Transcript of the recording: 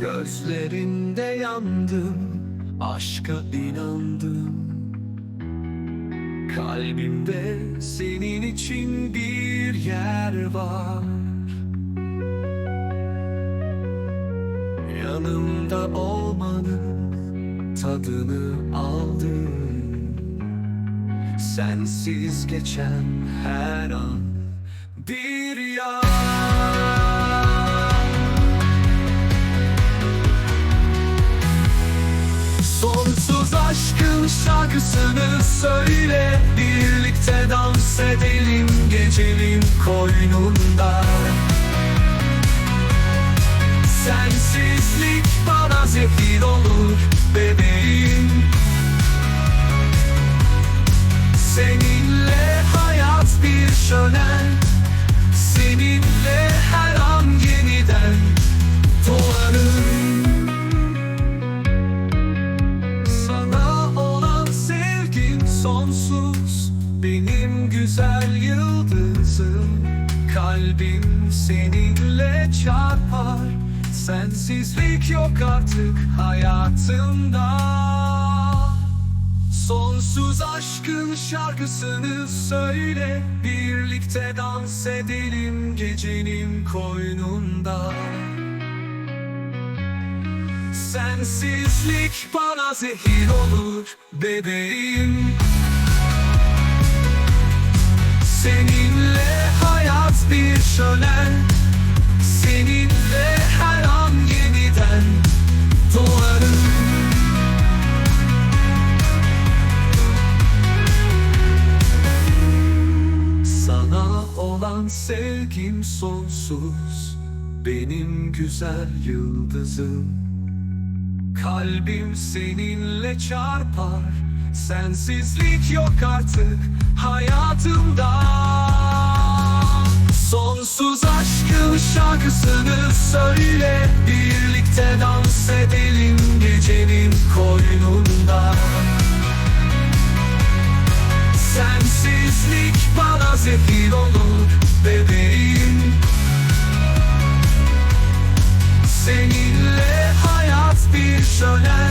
Gözlerinde yandım Aşka inandım. Kalbimde senin için bir yer var. Yanımda olmanın tadını aldım. Sensiz geçen her an bir yar aşkın şarkısını söyle Birlikte dans edelim gecenin koynunda. Sensizlik bana zehir olur bebeğim. Seninle hayat bir şölen sonsuz Benim güzel yıldızım. Kalbim seninle çarpar Sensizlik yok artık hayatımda. Sonsuz aşkın şarkısını söyle Birlikte dans edelim gecenin koynunda. Sensizlik bana zehir olur bebeğim Seninle hayat bir şölen. Seninle her an yeniden doğarım. Sana olan sevgim sonsuz. Benim güzel yıldızım. Kalbim seninle çarpar. Sensizlik yok artık. Hayatımda şarkısını söyle. Birlikte dans edelim gecenin koynunda. Sensizlik bana zehir olur bebeğim. Seninle hayat bir şölen